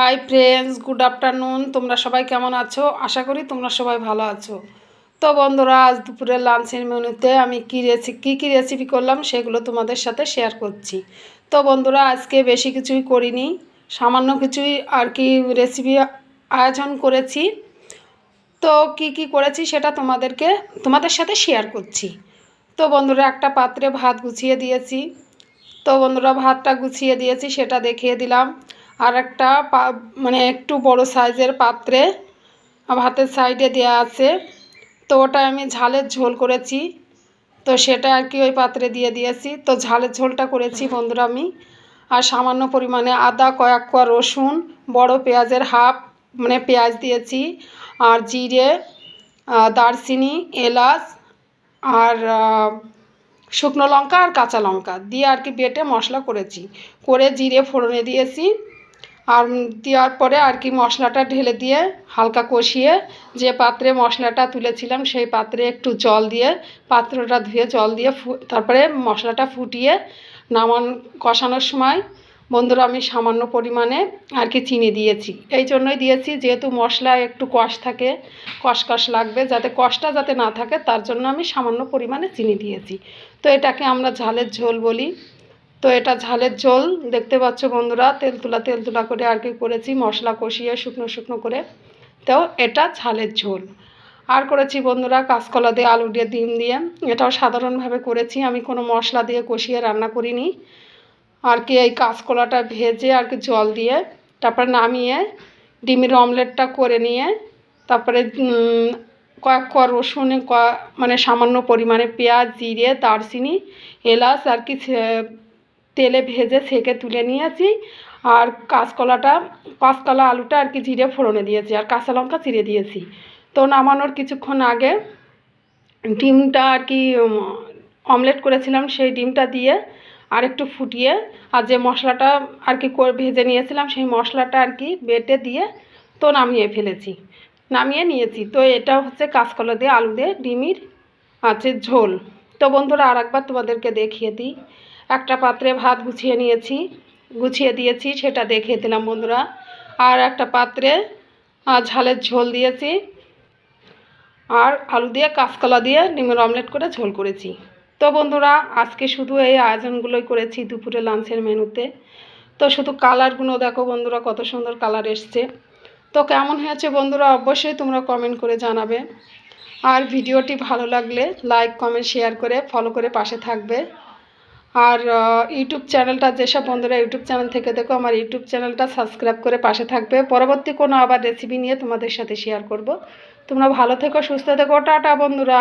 Hi friends good afternoon তোমরা সবাই কেমন আছো? আশা করি তোমরা সবাই ভালো আছো। তো বন্ধুরা, আজ দুপুরের লাঞ্চের মেনুতে আমি কী রেসি কী কী রেসিপি করলাম সেগুলো তোমাদের সাথে শেয়ার করছি। তো বন্ধুরা, আজকে বেশি কিছুই করিনি। সামান্য কিছুই আর কি রেসিপি আয়োজন করেছি। তো কি কি করেছি সেটা তোমাদেরকে, তোমাদের সাথে শেয়ার করছি। তো বন্ধুরা, একটা পাত্রে ভাত গুছিয়ে দিয়েছি। তো বন্ধুরা, ভাতটা গুছিয়ে দিয়েছি, সেটা দেখিয়ে দিলাম। আর একটা মানে একটু বড় সাইজের পাত্রে ভাতের সাইডে দেওয়া আছে। তো ওটা আমি ঝালের ঝোল করেছি। তো সেটা আর কি ওই পাত্রে দিয়ে দিয়েছি। তো ঝালের ঝোলটা করেছি বন্ধুরা আমি। আর সামান্য পরিমাণে আদা, কয়েক কোয়া রসুন, বড় পেঁয়াজের হাফ মানে পেঁয়াজ দিয়েছি। আর জিরে দারচিনি, এলাচ, আর শুকনো লঙ্কা আর কাঁচা লঙ্কা দিয়ে আর কি বেটে মশলা করেছি। করে জিরে ফোড়নে দিয়েছি। আর দেওয়ার পরে আর কি মশলাটা ঢেলে দিয়ে হালকা কষিয়ে যে পাত্রে মশলাটা তুলেছিলাম সেই পাত্রে একটু জল দিয়ে, পাত্রটা ধুয়ে জল দিয়ে তারপরে মশলাটা ফুটিয়ে নামান, কষানোর সময় বন্ধুরা আমি সামান্য পরিমাণে আর কি চিনি দিয়েছি। এই জন্যই দিয়েছি যেহেতু মশলা একটু কষ থাকে কষ কষ লাগবে, যাতে কষটা যাতে না থাকে তার জন্য আমি সামান্য পরিমাণে চিনি দিয়েছি। তো এটাকে আমরা ঝালের ঝোল বলি। তো এটা ঝালের ঝোল, দেখতে পাচ্ছ বন্ধুরা, তেল তুলা তেল তুলা করে আর কি করেছি, মশলা কষিয়ে শুকনো শুকনো করে। তো এটা ঝালের ঝোল। আর করেছি বন্ধুরা, কাঁচকলা দিয়ে আলু দিয়ে ডিম দিয়ে, এটাও সাধারণভাবে করেছি, আমি কোনো মশলা দিয়ে কষিয়ে রান্না করিনি। আর কি এই কাঁচকলাটা ভেজে আর কি জল দিয়ে, তারপরে নামিয়ে, ডিমের অমলেটটা করে নিয়ে, তারপরে কয়েক ক রসুন মানে সামান্য পরিমাণে পেঁয়াজ, জিরে, দারচিনি, এলাচ আর কি তেলে ভেজে সেকে তুলে নিয়েছি। আর কাঁচকলাটা, কাঁচকলা আলুটা আর কি জিরে ফোড়নে দিয়েছি আর কাঁচা লঙ্কা চিড়ে দিয়েছি। তো নামানোর কিছুক্ষণ আগে ডিমটা আর কি অমলেট করেছিলাম সেই ডিমটা দিয়ে আর একটু ফুটিয়ে আর যে মশলাটা আর কি ভেজে নিয়েছিলাম সেই মশলাটা আর কি বেটে দিয়ে তো নামিয়ে ফেলেছি। নামিয়ে নিয়েছি। তো এটা হচ্ছে কাঁচকলা দিয়ে, আলু দিয়ে ডিমির আছে ঝোল। তো বন্ধুরা আর একবার তোমাদেরকে দেখিয়ে দিই। একটা পাত্রে ভাত গুছিয়ে নিয়েছি, গুছিয়ে দিয়েছি, সেটা দেখিয়ে দিলাম বন্ধুরা। আর একটা পাত্রে ঝালের ঝোল দিয়েছি। আর আলু দিয়ে কাঁচকলা দিয়ে ডিমের অমলেট করে ঝোল করেছি। তো বন্ধুরা, আজকে শুধু এই আয়োজনগুলোই করেছি দুপুরে লাঞ্চের মেনুতে। তো শুধু কালারগুলো দেখো বন্ধুরা, কত সুন্দর কালার এসছে। তো কেমন হয়েছে বন্ধুরা, অবশ্যই তোমরা কমেন্ট করে জানাবে। আর ভিডিওটি ভালো লাগলে লাইক কমেন্ট শেয়ার করে ফলো করে পাশে থাকবে। আর ইউটিউব চ্যানেলটা যেসব বন্ধুরা ইউটিউব চ্যানেল থেকে দেখো, আমার ইউটিউব চ্যানেলটা সাবস্ক্রাইব করে পাশে থাকবে। পরবর্তী কোনো আবার রেসিপি নিয়ে তোমাদের সাথে শেয়ার করব। তোমরা ভালো থেকো, সুস্থ থেকো। টাটা বন্ধুরা।